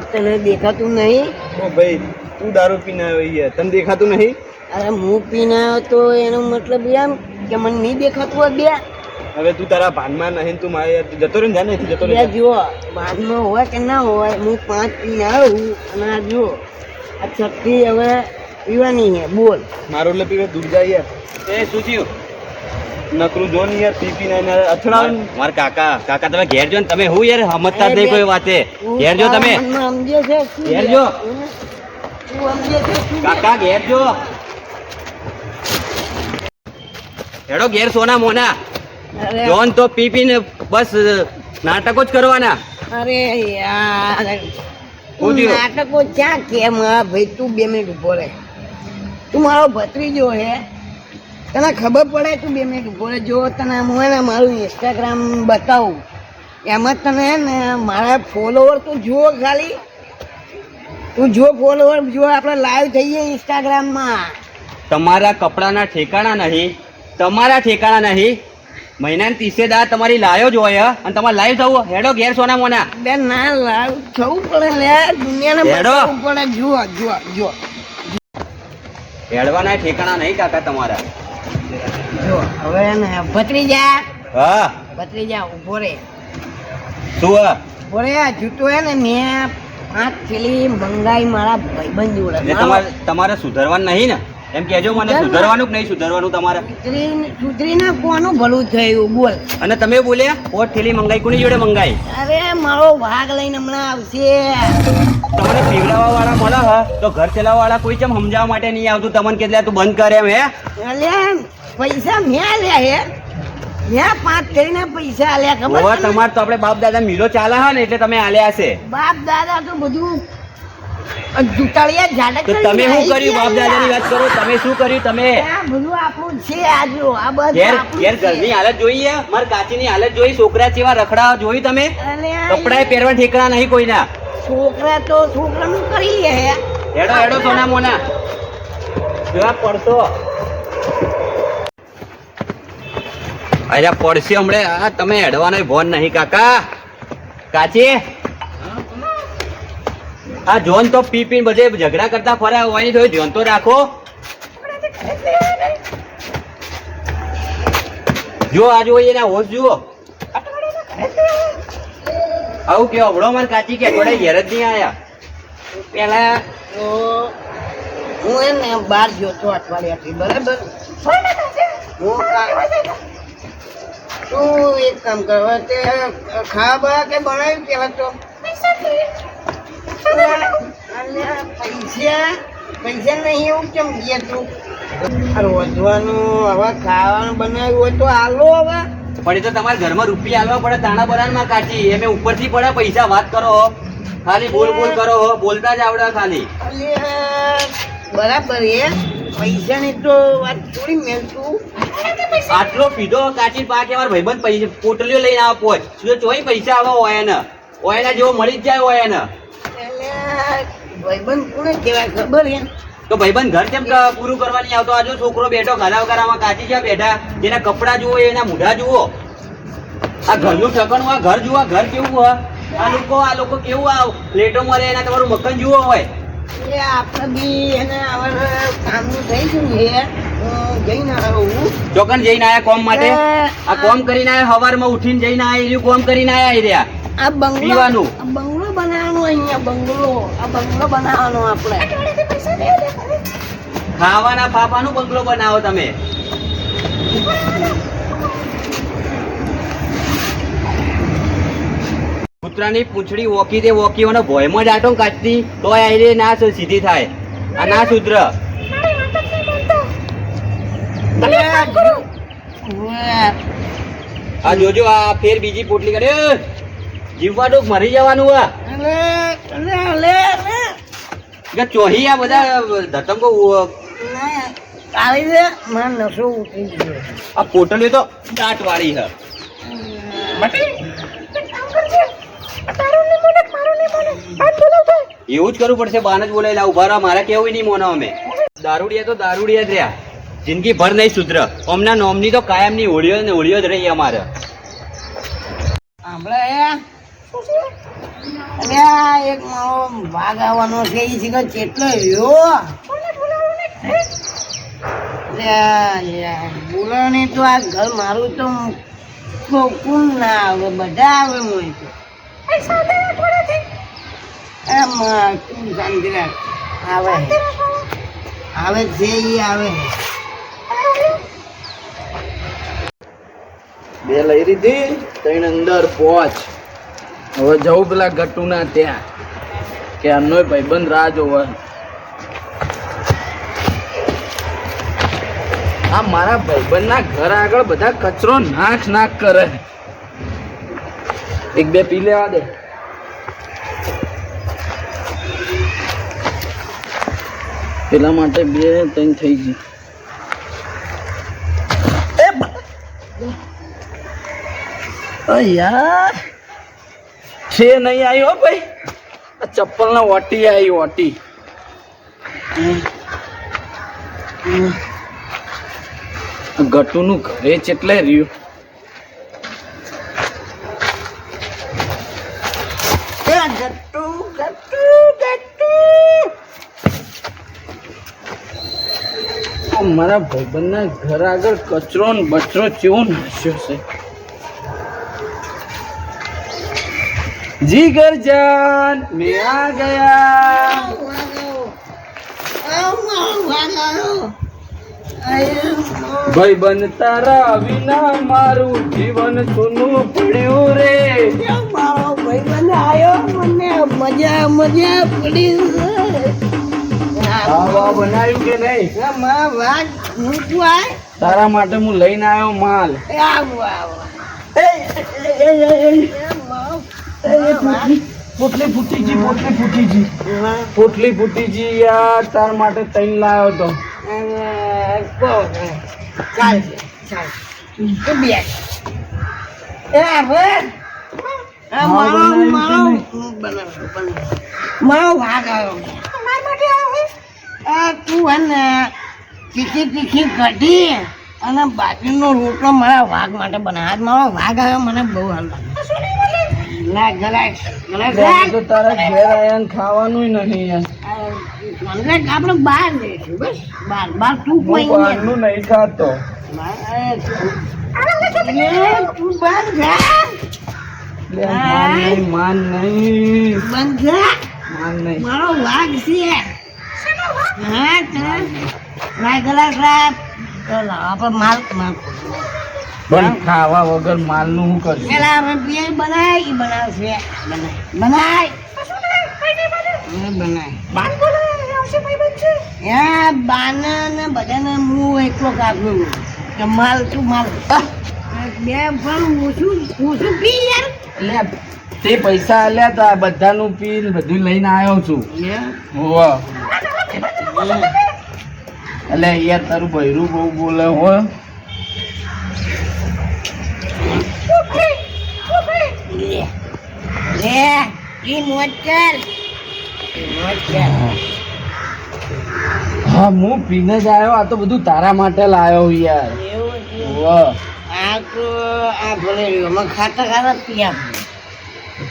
યાર તને દેખાતું નહીં? ઓ ભાઈ તું દારૂ પીને આવ્યો યાર. તને દેખાતું નહીં? અરે હું પીને આવ્યો તો એનો મતલબ એમ કે મને નહીં દેખાતું હોય બે. હવે તું તારા ભાનમાં નહીં તું મારે યાર જતો રહે ને જા નહીં જતો રહ્યા રહે જુઓ ભાનમાં હોય કે ના હોય હું પાંચ પીને આવ્યો અને આ જુઓ આ છઠ્ઠી હવે પીવાની છે. બોલ. મારું એટલે પીવે દૂર જાય યાર. એ શું થયું? નકરું જો ને યાર પીપી ને અથડાવે. મારા કાકા કાકા તમે ઘેર જો ને તમે હું યાર સમજતા જ નહીં કોઈ વાતે. ઘેર જો તમે. ઘેર જો. કાકા ઘેર જો. હેડો ઘેર સોના મોના. જોન તો પીપી ને બસ નાટકો જ કરવાના. અરે યાર. નાટકો ક્યાં કેમ આ ભાઈ તું બે મિનિટ ઊભો રહે. તું મારો ભત્રીજો હે. તને ખબર પડે તું બે મિનિટ ઊભો જો તને આમ હોય ને મારું ઇન્સ્ટાગ્રામ બતાવું. એમાં તને ને મારા ફોલોવર તું જુઓ ખાલી. તું જો ફોલોવર જો આપણે લાઈવ થઈએ ઇન્સ્ટાગ્રામમાં તમારા કપડાના ઠેકાણા નહીં. તમારા ઠેકાણા નહીં. મહિનાની ત્રીસે દા તમારી લાયો જ હોય અને તમારે લાઈવ થવું હેડો ઘેર સોના મોના. બે ના લાઈવ થવું પડે લે. દુનિયાને હેડો. પડે. જુઓ જુઓ જુઓ. હેડવાના ઠેકાણા નહીં કાકા તમારા. જો હવે ને ભત્રીજા. હા. ભત્રીજા ઊભો રે. શું હા? ઊભો રે આ જૂતો હે ને મેં પાંચ થેલી મંગાઈ મારા ભાઈબંધ જોડે. તમારે તમારે સુધરવાનું નહીં ને? એમ કેજો મને સુધરવાનું કે નહીં સુધરવાનું તમારે? સુધરી સુધરીને કોનું ભલું થયું? બોલ. અને તમે બોલ્યા પોટ થેલી મંગાઈ કોની જોડે મંગાઈ? અરે મારો ભાગ લઈને હમણાં આવશે. તમને પીવડાવવા વાળા મળે હ? તો ઘર ચલાવવા વાળા કોઈ ચમ સમજાવવા માટે નહીં આવતું? તમને કે તું બંધ કરે એમ હે? અલ્યા પૈસા મેં આલ્યા હે. મેં પાંચ કરીને પૈસા આલ્યા ખબર? તમારે તો આપણે બાપ દાદા મિલો ચાલે હા ને એટલે તમે આલ્યા હશે. બાપ દાદા તો બધું જૂતાળિયા તો તમે શું કર્યું બાપ દાદાની વાત કરો? તમે શું કર્યું તમે? બધું આપણું છે આજો આ બધું ઘેર ઘરની હાલત જોઈએ મારા કાચીની હાલત જોઈ છોકરા જેવા રખડા જોઈ તમે? કપડા કપડાએ પહેરવા ઠેકડા નહીં કોઈના. છોકરા તો છોકરાનું કરી લે હે. એડો એડો સોના મોના. જવાબ પડશો. અરે પડશે હમણે. આ તમે હેડવાનો ભોન નહીં કાકા. કાચી? આ જોન તો પી પી બધે ઝઘડા કરતા ફર્યા હોય ને થોડી ધ્યાન તો રાખો. જો આ જોઈએ એના હોશ જુઓ. આવું કે અવળો માર કાચી કે થોડે ઘેર જ નહીં આવ્યા પેલા તો હું એમ ને બહાર જોતો અઠવાડિયાથી, બરાબર? તું એક કામ કરવા તે ખાવા બા કે બનાવ્યું પેલા તો? પૈસા પૈસા નહીં એવું કેમ ગયા તું? રોજવાનું હવે ખાવાનું બનાવ્યું હોય તો આલો હવે. પણ એ તો તમારા ઘરમાં રૂપિયા આલવા પડે તાણા બરાનમાં કાચી એમે ઉપરથી પડે પૈસા વાત કરો ખાલી બોલ બોલ કરો બોલતા જ આવડે ખાલી. બરાબર એ? પૈસાની તો વાત થોડી મેં આટલો પીધો કાચી પાકે મારા ભાઈબંધ પૈસા પોટલીઓ લઈને આવો પોચ. ચોઈ પૈસા આવો હોય એને? હોય જેવો મળી જ જાય હોય એને. ભાઈબંધ કોને કહેવાય ખબર છે? તો ભાઈબંધ ઘર કેમ પૂરું કરવા નહીં આવતો? આજો છોકરો બેઠો ઘરા વગરામાં કાચી જ્યાં બેઠા? એના કપડા જુઓ એના મોઢા જુઓ. આ ઘરનું ઠકણું આ ઘર જુઓ ઘર કેવું હોય? આ લોકો આ લોકો કેવું આ પ્લેટો મરે એના તમારું મકાન જુઓ હોય? એ આપણે બી એને હવે કામનું થઈ ગયું છે. ચોકન જઈને આયા કોમ માટે? આ કોમ કરીને આયા સવારમાં ઉઠીને જઈને આયા કોમ કરીને આયા રહ્યા? આ બંગલો પીવાનું. બંગલો અહીંયા બંગલો. આ બંગલો બનાવવાનો આપણે. ખાવાના ફાફાનું બંગલો બનાવો તમે. કૂતરાની પૂંછડી વોકી તે વોકીઓનો ભોયમાં જ આટો કાચતી તો આઈ રે ના સીધી થાય. આ ના સુધર. આ જોજો આ ફેર બીજી પોટલી કરે. જીવવાનું મરી જવાનું આ. કે ચોહી આ બધા ધતંગો કાળી છે મારો નશો ઉતરી ગયો. આ પોટલીઓ તો દાંત વાળી છે એવું જ કરવું પડશે બાન જ બોલાયેલા ઊભા રહ્યા મારે કેવું નહીં મોનો અમે. દારૂડિયા તો દારૂડિયા જ રહ્યા. જિંદગી ભર નહીં સુધર. અમના નોમની તો કાયમની હોળીઓ ને હોળીઓ જ રહી અમારે. આ એક મારો ભાગ આવવાનો એ આ ઘર મારું તો કોકું ના આવે, બધા આવે શાંતિ આવે. આવે છે, ઈ આવે. બે લઈ લીધી, ત્રણ અંદર પહોંચ હવે જવું પેલા ગટુના ત્યાં, કે એમનો ભાઈબંધ રાહ જોવા. આ મારા ભાઈબંધના ઘર આગળ બધા કચરો નાખ નાખ કરે. એક બે પી લેવા દે. પેલા માટે બે ત્રણ થઈ ગઈ. યાર. છે નહીં આવ્યો ભાઈ? આ ચપ્પલ ને ઓટી આવી ઓટી ગટુ નું ઘરે ચેટલે રહ્યું? મારા ભાઈબંધના ઘર આગળ કચરો ને બચરો ચેવો નાસ્યો છે? જીગર જાન મેં આ ગયા. બન તારા વિના મારું જીવન સુનું પડ્યું રે. મારો બન આવ્યો મને મજા મજા પડી બનાવ્યું કે નહીં? આય તારા માટે હું લઈને આવ્યો માલ. આવું આવું પોટલી ફૂટી ગઈ પોટલી ફૂટી ગઈ. પોટલી ફૂટી ગઈ યાર તાર માટે તૈન લાવ્યો તો. મારો બનાવ્યું ભાગ આવ્યો. મારા માટે આવ્યો આ તું હે ને તીખી તીખી કઢી અને બાજરીનો રોટલો મારા વાઘ માટે બનાવ. આજ મારો વાઘ આવ્યો મને બહુ હાલ ના ગલાય ગલાય. તો તારા ઘેર આયા ખાવાનું નહીં યાર આપણે બહાર જઈશું બસ. બહાર બહાર તું કોઈ બહારનું નહીં ખાતો. તું બંધ જા. માન નહીં બંધ જા માન નહીં. મારો વાઘ છે. હા ચાલ. લાય ગલા ખરાબ આપણે માલ માલ. પણ ખાવા વગર માલનું શું કરશું? પેલા આપણે બે બનાય બનાવશે. બનાય. બનાય. હા, બનાય. બાના ને બધાને હું એકલો કાપ્યું કે માલ તું માલ. બે પણ ઓછું ઓછું પી યાર. તે પૈસા આલ્યા તા બધાનું પી બધું લઈને આવ્યો છું. હોવા. એટલે યાર તારું ભૈરું બહુ બોલે હો લે. લે ઈ કર. મોજ કર. હા. હું પીને જ આવ્યો. આ તો બધું તારા માટે લાવ્યો યાર. એવું આ તો આ ભલે રહ્યો અમે ખાતા ખાતા પી આપું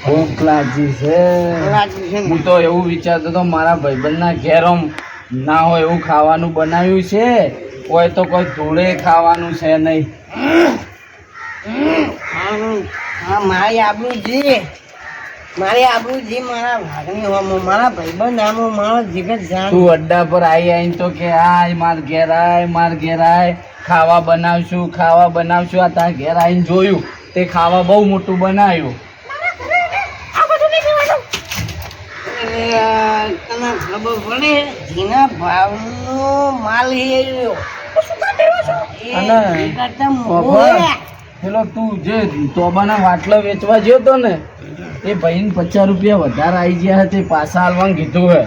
ભૂખ લાગી છે. હું તો એવું વિચારતો તો મારા ભાઈબંધના ઘેર ના હોય એવું ખાવાનું બનાવ્યું છે. કોઈ તો કોઈ ધૂળે ખાવાનું છે નહીં. ખાવાનું. હા મારી આબરૂજી. મારી આબરૂજી મારા ભાગની હોમો મારા ભાઈબંધ આમો મારો જીગત જાન. તું અડ્ડા પર આવી આવીને તો કે આય માર ઘેર આય માર ઘેર આય. ખાવા બનાવશું ખાવા બનાવશું. આ તાર ઘેર આવીને જોયું. તે ખાવા બહુ મોટું બનાવ્યું. તને ખબર પડે જેના ભાવનો માલ અને. પેલો તું જે તોબાના વાટલા વેચવા ગયો તો ને એ ભાઈને પચાસ રૂપિયા વધારે આવી ગયા તે પાછા હાલવાનું કીધું હે.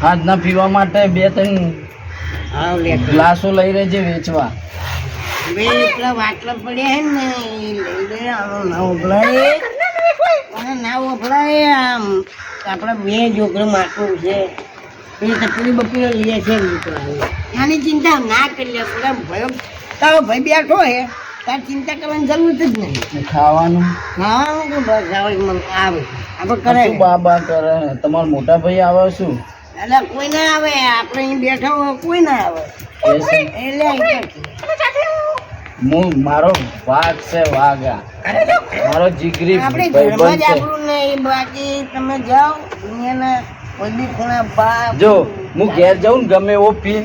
હાથના પીવા માટે બે ત્રણ આવ ગ્લાસો લઈ રહેજે વેચવા બે એટલા વાટલા પડ્યા હે ને લઈ ના ઉભલાય અને ના ઉભલાય આમ આપણે બે છોકરો માટલું છે એ તકલી બકીનો લે છે મિત્રો એની ચિંતા ના કરી લે થોડા ભયો તારો ભાઈ બેઠો હે તાર ચિંતા કરવાની જરૂર જ નહીં. ખાવાનું? ખાવાનું તો બસ આવે મને આવે. આપણે કરે. શું બા બા કરે? તમારા મોટા ભાઈ આવે શું? એટલે કોઈ ના આવે. આપણે અહીં બેઠા હોય કોઈ ના આવે. એટલે હું મારો વાઘ છે વાઘા. મારો જીગરી આપણે ઘરમાં જ આપણું નહીં. બાકી તમે જાઓ દુનિયાના જો હું ઘેર જાઉં ને ગમે એવો પીન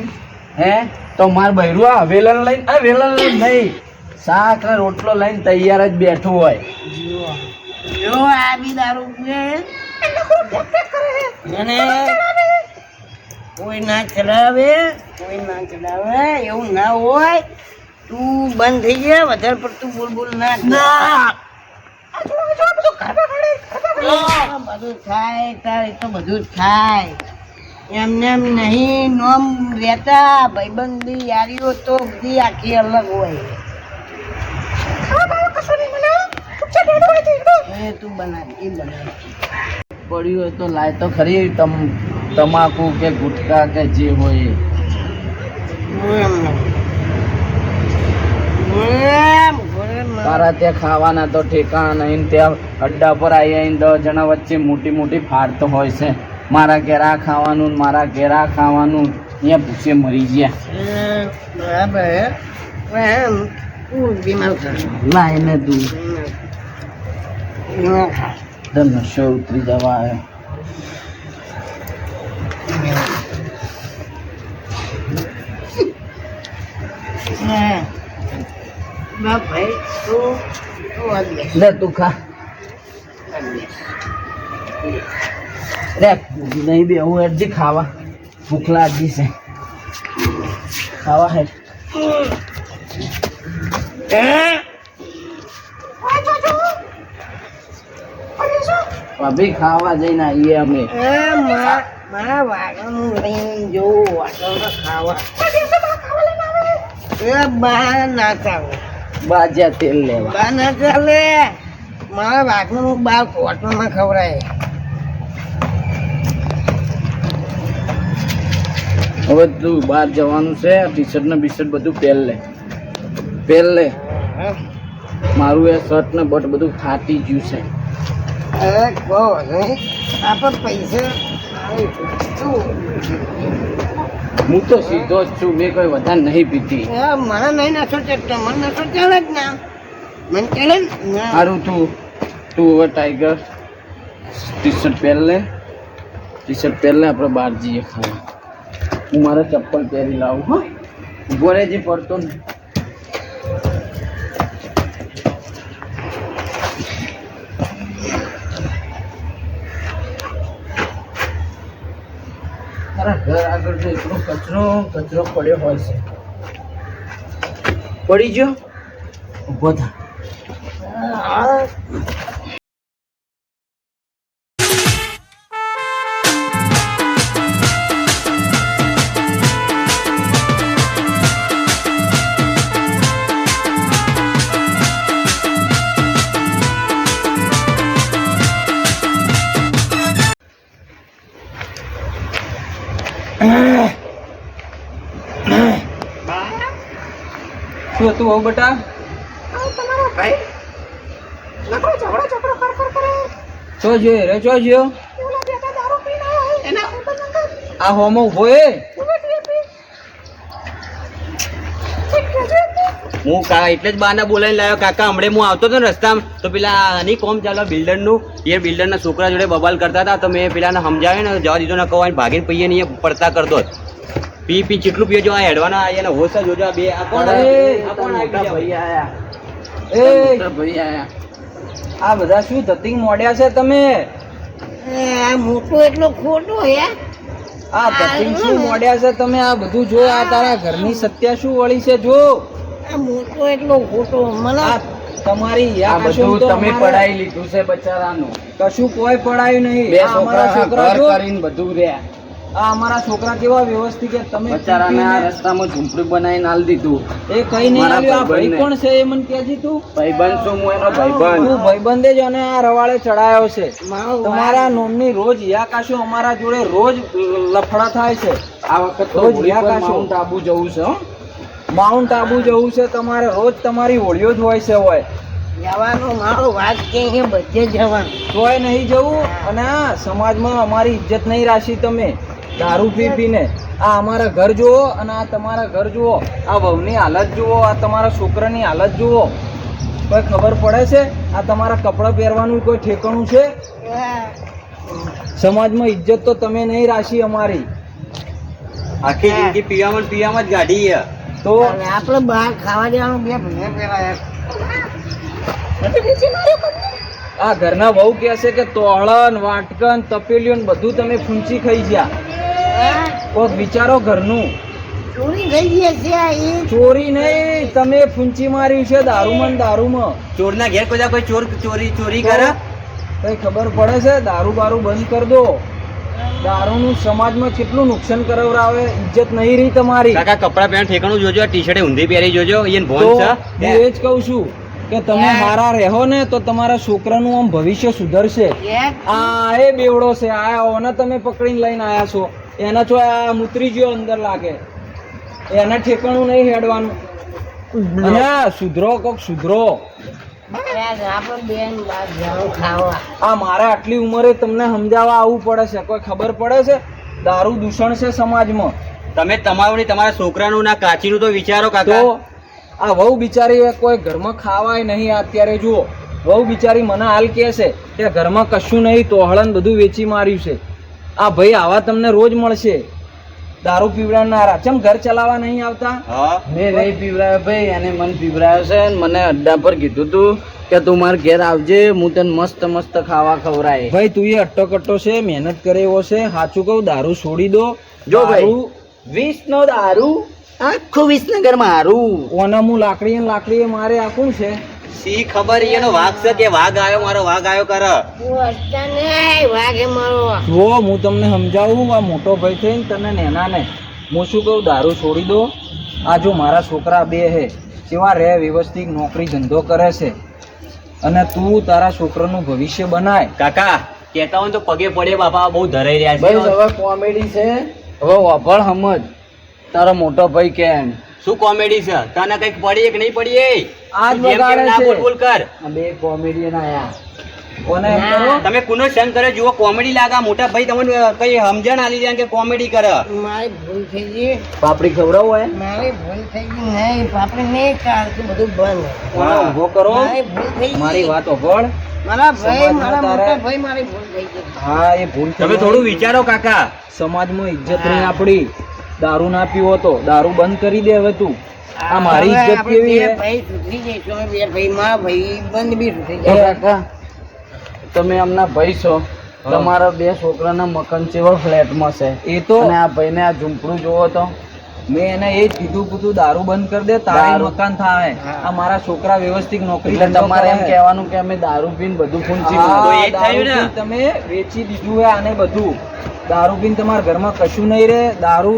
હે? તો માર બૈરું આ વેલણ લઈને અરે વેલણ લઈને નહીં. શાક ને રોટલો લઈને તૈયાર જ બેઠું હોય. જો આ બી દારૂ પીએ અને કોઈ ના ચલાવે કોઈ ના ચલાવે એવું ના હોય. તું બંધ થઈ જાય વધારે પડતું બોલ બોલ ના ના! એ તો એમ બનાવી એ બનાવ પડ્યું હોય તો લાય તો ખરી તમ તમાકુ કે ગુટકા કે જે હોય એ. તારા ત્યાં ખાવાના તો ઠેકાણા નહીં ત્યાં અડ્ડા પર આવી આવીને દસ જણા વચ્ચે મોટી મોટી ફાડતો હોય છે. મારા ઘેર આ ખાવાનું મારા ઘેર આ ખાવાનું અહીંયા ભૂસે મરી ગયા. બરાબર એમ તું ને બીમાર નશો ઉતરી જવા આવ્યો. હા. બા તું તું લે તું ખા. રે નહીં બે હું અરજી ખાવા. ભૂખલા અરજી છે. ખાવા હે. ભાભી ખાવા જઈને આવીએ અમે. ખાવા. ના ચાલે બાજ્યા તેલ લેવા. બા ના ચાલે મારા વાઘનું હું બાર કોટમાં ના ખવડાય. હવે તું બહાર જવાનું છે ટી શર્ટ ને બી શર્ટ બધું પહેર લે. પહેર લે. મારું એ શર્ટ ને બટ બધું ફાટી ગયું છે. અરે કહો આપણે પૈસા? હું તો સીધો જ છું મેં કોઈ વધારે નહીં પીતી મને નહીં નશો ચડતો મને નશો ચાલે જ ના. મને ચાલે ને. સારું તું તું હવે ટાઈગર ટી શર્ટ પહેર લે. ટી શર્ટ પહેર લે આપણે બહાર જઈએ ખાવા. હું મારા ચપ્પલ પહેરી લાવું હા. ઊભો રહેજે પડતો ને. આગળ તો એટલો કચરો કચરો પડ્યો હોય છે. પડી ગયો? ઊભો થા. બહુ બેટા. ચો જોયે રે ચો જોયો આ હોમો ઊભો એ હું કા એટલે જ બાના બોલાવીને લાવ્યો કાકા હમણે હું આવતો હતો ને રસ્તામાં તો પેલા આની કોમ ચાલો બિલ્ડરનું. એ બિલ્ડર ના છોકરા જોડે બબાલ કરતા હતા તો મેં પેલાને સમજાવ્યો ને જવા દીધો ને કહો ભાગીને પીએ નહીં એ પડતા કરતો. પી પી ચેટલું પીએ જો આ હેડવાના આયા ને હોશ જ જોજો આ બે આ કોણ આ કોણ આવી ગયા? ભાઈ આયા. એ ભાઈ આયા. આ બધા શું ધતિંગ મોડ્યા છે તમે? આ મોટો એટલો ખોટો હે? આ ધતિંગ શું મોડ્યા છે તમે? આ બધું જો આ તારા ઘરની સત્યા શું વળી છે જો? આ મોટો એટલો ખોટો મને તમારી આ યા કશું બધું તમે પડાઈ લીધું છે બચારાનું. કશું કોઈ પડાયું નહીં. બે આ છોકરા છોકરા કરીને બધું રહ્યા. આ અમારા છોકરા કેવા વ્યવસ્થિત કે તમે બચારાને આ રસ્તામાં ઝૂંપડી બનાવીને આલ દીધું. એ કઈ નહીં આવ્યું આ ભાઈ કોણ છે એ મને કહેજી તું. ભાઈબંધ છું હું એનો ભાઈબંધ? તું ભાઈબંધ જ અને આ રવાળે ચડાયો છે. તમારા નોમની રોજ યાકાશો અમારા જોડે રોજ લફડા થાય છે. આ વખત તો રોજ હોળી પર યા કાશો. માઉન્ટ આબુ જવું છે હો. માઉન્ટ આબુ જવું છે તમારે રોજ તમારી હોળીઓ જ હોય છે હોય. જવાનું મારો વાત કે અહીંયા બધે જવાનું. તોય નહીં જવું અને સમાજમાં અમારી ઇજ્જત નહીં રાખી તમે. દારૂ પી પીને. આ અમારા ઘર જુઓ અને આ તમારા ઘર જુઓ. આ વહુની હાલત જુઓ આ તમારા છોકરાની હાલત જુઓ. કોઈ ખબર પડે છે? આ તમારા કપડાં પહેરવાનું કોઈ ઠેકાણું છે? સમાજમાં ઇજ્જત તો તમે નહીં રાખી અમારી. આખી જિંદગી પીવામાં પીવામાં જ ગાડી છે. તો આપણે બહાર ખાવા જવાનું બે ભલે પેલા આ ઘરના વહુ કહે છે કે તોળન વાટકન તપેલીઓ ને બધું તમે ફૂંચી ખાઈ ગયા. કોક વિચારો ઘરનું. ચોરી થઈ ગઈ છે ચોરી નહીં તમે ફૂંચી માર્યું છે દારૂમાં દારૂમાં. ચોરના ઘેર કોઈ કોઈ ચોર ચોરી ચોરી કરે? કઈ ખબર પડે છે? દારૂ બારૂ બંધ કરી દો. દારૂનું સમાજમાં કેટલું નુકસાન કરાવરાવે ઇજ્જત નહીં રહી તમારી. કાકા કપડા પહેરણ ઠેકાણું જોજો ટી શર્ટ ઊંધી પહેરી જોજો એને તો ભોન હું છે એ જ કહું છું કે તમે મારા રહો ને તો તમારા છોકરાનું આમ ભવિષ્ય સુધરશે. આ એ બેવડો છે આ ઓને તમે પકડીને લઈને આયા છો. એના જો આ મૂતરી ગયો અંદર લાગે. એના ઠેકાણું નહીં હેડવાનું. અને આ સુધરો કોક સુધરો. આ મારે આટલી ઉંમરે તમને સમજાવવા આવવું પડે છે? કોઈ ખબર પડે છે? દારૂ દૂષણ છે સમાજમાં. તમે તમારું ને તમારા છોકરાનું ના કાચીનું તો વિચારો તો કાકા આ વહુ બિચારી કોઈ ઘરમાં ખાવાય નહીં અત્યારે જુઓ. વહુ બિચારી મને હાલ કહે છે કે ઘરમાં કશું નહીં તોહળન બધું વેચી માર્યું છે. આ ભાઈ આવા તમને રોજ મળશે. દારૂ પીવડાવનારા. ચમ ઘર ચલાવવા નહીં આવતા? મેં નહીં પીવડાવ્યો ભાઈ અને મને પીવડાવ્યો છે અને મને અડ્ડા પર કીધું તું કે તું માર ઘેર આવજે હું તને મસ્ત મસ્ત ખાવા ખવડાય ભાઈ તું એ અટ્ટો કટ્ટો છે મહેનત કરે એવો છે. સાચું કહું દારૂ છોડી દો. જો ભાઈ. વીસ નો દારૂ આખું વિસનગર મારું ઓના હું લાકડી ને લાકડી મારે આખું છે. સી ખબર એનો વાઘ છે કે વાઘ આવ્યો મારો વાઘ આવ્યો કર. જો હું તમને સમજાવું આ મોટો ભાઈ થઈને તને નેના ને હું શું કહું દારૂ છોડી દો. આ જો મારા છોકરા બે હે કેવા રહે વ્યવસ્થિત નોકરી ધંધો કરે છે. અને તું તારા છોકરાનું ભવિષ્ય બનાય. કાકા કેતા હોય તો પગે પડે બાપા બહુ ધરાઈ રહ્યા છે. હવે કોમેડી છે. હવે વાપર સમજ તારો મોટો ભાઈ કેમ? શું કોમેડી છે? તને કંઈક પડી કે નહીં પડી એ? આજ બગાડે છે. બોલ બોલ કર. બે કોમેડિયન આયા. કોને તમે કુનો સંગ કરે? જુઓ કોમેડી લાગા મોટા ભાઈ તમને કઈ સમજણ આલી જાય કે કોમેડી કરે? મારી ભૂલ થઈ ગઈ. પાપડી ખવડાવો હે. મારી ભૂલ થઈ ગઈ નહીં. પાપડી નહીં ચાલતું બધું બંધ. કોને ઊભો કરો. મારી ભૂલ થઈ મારી વાત ઓભળ મારા ભાઈ મારા મોટા ભાઈ મારી ભૂલ થઈ ગઈ. હા એ ભૂલ તમે થોડું વિચારો કાકા. સમાજમાં ઇજ્જત નહીં આપણી. દારૂ ના પીવો તો દારૂ બંધ કરી દે હવે તું. આ મારી ઇજ્જત કેવી છે ભાઈ સુધરી જઈશું બે ભાઈ મારા ભાઈ બંધ બી સુધરી જાય. કાકા તમે એમના ભાઈ છો. તમારા બે છોકરાના મકાન જેવા ફ્લેટમાં છે. એ તો અને આ ભાઈને આ ઝૂંપડું જોવો તો. મેં એને એ જ કીધું કે દારૂ બંધ કરી દે તારે મકાન થાય. આ મારા છોકરા વ્યવસ્થિત નોકરી એટલે તમારે એમ કહેવાનું કે અમે દારૂ પીને બધું ફૂંચી તમે વેચી દીધું હે આને બધું. દારૂ પીને તમારા ઘરમાં કશું નહીં રહે. દારૂ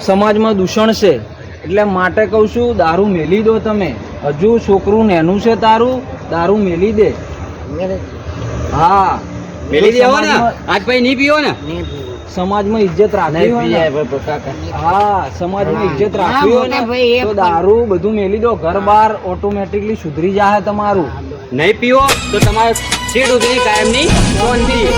સમાજમાં દૂષણ છે. એટલે માટે કહું છું દારૂ મેલી દો તમે. હજુ છોકરું નેનું છે તારું દારૂ મેલી દે. હા. મેલી દેવો ને. સમાજમાં- આજ ભાઈ નહીં પીવો ને? સમાજમાં ઇજ્જત રાખવી હોય હા સમાજમાં. ઇજ્જત રાખવી હોય ને તો દારૂ બધું મેલી દો. ઘર બાર ઓટોમેટિકલી સુધરી જાય તમારું. નહીં પીવો તો તમારે સીટ ઉતરી કાયમની ફોનથી